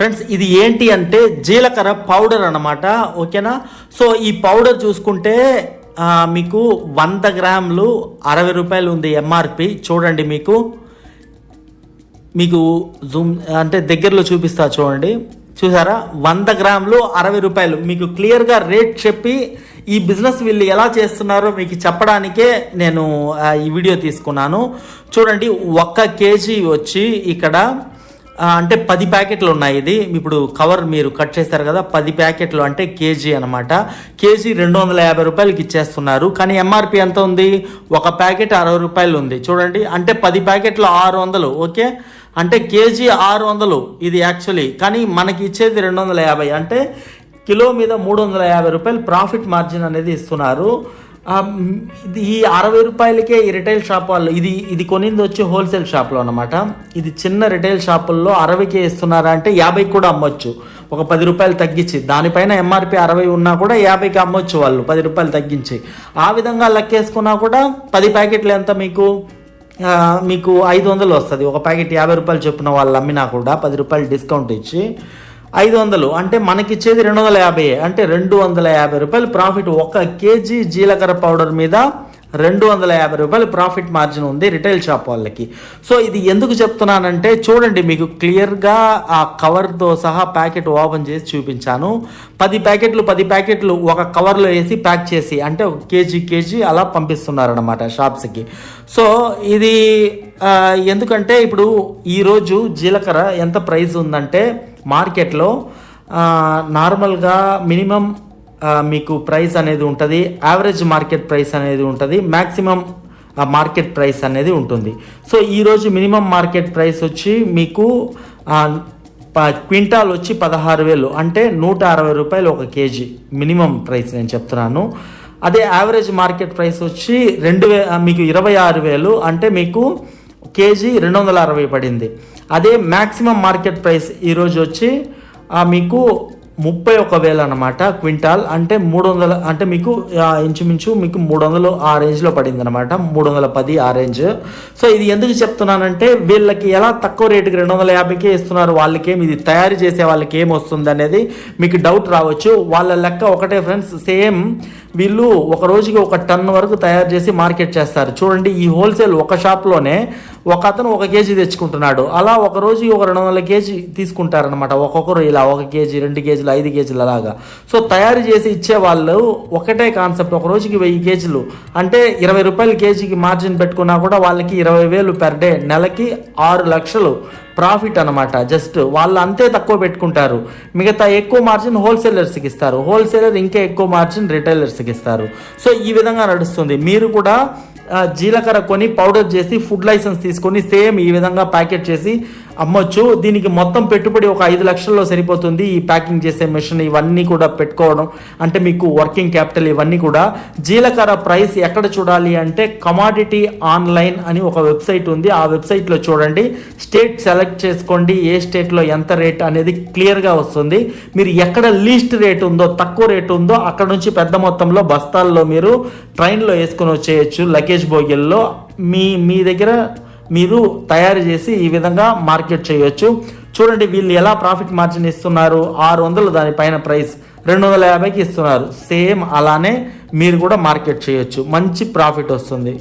Friends ఇది ఏంటి అంటే జీలకర్ర పౌడర్ అనమాట ఓకేనా? సో ఈ పౌడర్ చూసుకుంటే మీకు వంద గ్రాములు అరవై రూపాయలు ఉంది ఎంఆర్పి చూడండి మీకు. మీకు జూమ్ అంటే దగ్గరలో చూపిస్తా చూడండి. చూసారా? వంద గ్రాములు అరవై రూపాయలు. మీకు క్లియర్గా రేట్ చెప్పి ఈ బిజినెస్ వీళ్ళు ఎలా చేస్తున్నారో మీకు చెప్పడానికే నేను ఈ వీడియో తీసుకున్నాను. చూడండి ఒక్క కేజీ వచ్చి ఇక్కడ అంటే పది ప్యాకెట్లు ఉన్నాయి ఇది. ఇప్పుడు కవర్ మీరు కట్ చేస్తారు కదా పది ప్యాకెట్లు అంటే కేజీ అనమాట కేజీ రెండు వందల యాభై రూపాయలకి ఇచ్చేస్తున్నారు. కానీ ఎంఆర్పి ఎంత ఉంది? ఒక ప్యాకెట్ అరవై రూపాయలు ఉంది. చూడండి అంటే పది ప్యాకెట్లు ఆరు వందలు ఓకే? అంటే కేజీ ఆరు వందలు ఇది యాక్చువల్లీ. కానీ మనకి ఇచ్చేది రెండు వందల యాభై. అంటే కిలో మీద మూడు వందల యాభై రూపాయలు ప్రాఫిట్ మార్జిన్ అనేది ఇస్తున్నారు. ఈ అరవై రూపాయలకే ఈ రిటైల్ షాప్ వాళ్ళు ఇది ఇది కొనింది వచ్చి హోల్సేల్ షాప్లో అనమాట ఇది చిన్న రిటైల్ షాపుల్లో అరవైకే ఇస్తున్నారా అంటే యాభైకి కూడా అమ్మొచ్చు. ఒక పది రూపాయలు తగ్గించి దానిపైన ఎంఆర్పి అరవై ఉన్నా కూడా యాభైకి అమ్మొచ్చు వాళ్ళు పది రూపాయలు తగ్గించి. ఆ విధంగా లెక్కేసుకున్నా కూడా పది ప్యాకెట్లు ఎంత మీకు? మీకు ఐదు వందలు వస్తుంది. ఒక ప్యాకెట్ యాభై రూపాయలు చొప్పున వాళ్ళు అమ్మినా కూడా పది రూపాయలు డిస్కౌంట్ ఇచ్చి ఐదు వందలు. అంటే మనకిచ్చేది రెండు వందల యాభై అంటే రెండు వందల యాభై రూపాయలు ప్రాఫిట్. ఒక కేజీ జీలకర్ర పౌడర్ మీద రెండు వందల యాభై రూపాయలు ప్రాఫిట్ మార్జిన్ ఉంది రిటైల్ షాప్ వాళ్ళకి. సో ఇది ఎందుకు చెప్తున్నానంటే చూడండి మీకు క్లియర్గా ఆ కవర్తో సహా ప్యాకెట్ ఓపెన్ చేసి చూపించాను. పది ప్యాకెట్లు పది ప్యాకెట్లు ఒక కవర్లో వేసి ప్యాక్ చేసి అంటే ఒక కేజీ కేజీ అలా పంపిస్తున్నారనమాట షాప్స్కి. సో ఇది ఎందుకంటే ఇప్పుడు ఈరోజు జీలకర్ర ఎంత ప్రైస్ ఉందంటే మార్కెట్లో నార్మల్గా మినిమం మీకు ప్రైస్ అనేది ఉంటుంది. యావరేజ్ మార్కెట్ ప్రైస్ అనేది ఉంటుంది. మ్యాక్సిమం మార్కెట్ ప్రైస్ అనేది ఉంటుంది. సో ఈరోజు మినిమం మార్కెట్ ప్రైస్ వచ్చి మీకు క్వింటాల్ వచ్చి పదహారు వేలు. అంటే నూట అరవై రూపాయలు ఒక కేజీ మినిమం ప్రైస్ నేను చెప్తున్నాను. అదే యావరేజ్ మార్కెట్ ప్రైస్ వచ్చి రెండు వే మీకు ఇరవై ఆరు వేలు. అంటే మీకు కేజీ రెండు వందల అరవై పడింది. అదే మ్యాక్సిమం మార్కెట్ ప్రైస్ ఈరోజు వచ్చి మీకు ముప్పై ఒక వేలు అనమాట క్వింటాల్. అంటే మూడు వందల అంటే మీకు ఇంచుమించు మీకు మూడు వందలు ఆ రేంజ్లో పడింది అనమాట మూడు వందల పది ఆ రేంజ్. సో ఇది ఎందుకు చెప్తున్నానంటే వీళ్ళకి ఎలా తక్కువ రేటుకి రెండు వందల యాభైకే ఇస్తున్నారు వాళ్ళకేం ఇది తయారు చేసే వాళ్ళకి ఏం వస్తుంది అనేది మీకు డౌట్ రావచ్చు. వాళ్ళ లెక్క ఒకటే ఫ్రెండ్స్ సేమ్ వీళ్ళు ఒక రోజుకి ఒక టన్ వరకు తయారు చేసి మార్కెట్ చేస్తారు. చూడండి ఈ హోల్సేల్ ఒక షాప్లోనే ఒక అతను ఒక కేజీ తెచ్చుకుంటున్నాడు. అలా ఒక రోజు ఒక రెండు వందల కేజీ తీసుకుంటారనమాట ఒక్కొక్కరు ఇలా ఒక కేజీ రెండు కేజీలు ఐదు కేజీలు అలాగా. సో తయారు చేసి ఇచ్చే వాళ్ళు ఒకటే కాన్సెప్ట్. ఒక రోజుకి వెయ్యి కేజీలు. అంటే ఇరవై రూపాయలు కేజీకి మార్జిన్ పెట్టుకున్నా కూడా వాళ్ళకి ఇరవై వేలు పెర్ డే నెలకి ఆరు లక్షలు ప్రాఫిట్ అనమాట జస్ట్ వాళ్ళు అంతే తక్కువ పెట్టుకుంటారు. మిగతా ఎక్కువ మార్జిన్ హోల్సేలర్స్కి ఇస్తారు. హోల్సేలర్ ఇంకా ఎక్కువ మార్జిన్ రిటైలర్స్కి ఇస్తారు. సో ఈ విధంగా నడుస్తుంది. మీరు కూడా జీలకర్ర కొని పౌడర్ చేసి ఫుడ్ లైసెన్స్ తీసుకొని సేమ్ ఈ విధంగా ప్యాకెట్ చేసి అమ్మొచ్చు. దీనికి మొత్తం పెట్టుబడి ఒక ఐదు లక్షల్లో సరిపోతుంది. ఈ ప్యాకింగ్ చేసే మిషన్ ఇవన్నీ కూడా పెట్టుకోవడం అంటే మీకు వర్కింగ్ క్యాపిటల్ ఇవన్నీ కూడా. జీలకర్ర ప్రైస్ ఎక్కడ చూడాలి అంటే కమాడిటీ ఆన్లైన్ అని ఒక వెబ్సైట్ ఉంది. ఆ వెబ్సైట్లో చూడండి. స్టేట్ సెలెక్ట్ చేసుకోండి. ఏ స్టేట్లో ఎంత రేట్ అనేది క్లియర్గా వస్తుంది. మీరు ఎక్కడ లీస్ట్ రేట్ ఉందో తక్కువ రేట్ ఉందో అక్కడ నుంచి పెద్ద మొత్తంలో బస్తాల్లో మీరు ట్రైన్లో వేసుకొని వచ్చేయచ్చు. లగేజ్ బోగిల్లో మీ మీ దగ్గర మీరు తయారు చేసి ఈ విధంగా మార్కెట్ చేయొచ్చు. చూడండి వీళ్ళు ఎలా ప్రాఫిట్ మార్జిన్ ఇస్తున్నారు. ఆరు వందలు దానిపైన ప్రైస్. రెండు వందల యాభైకి ఇస్తున్నారు. సేమ్ అలానే మీరు కూడా మార్కెట్ చేయొచ్చు. మంచి ప్రాఫిట్ వస్తుంది.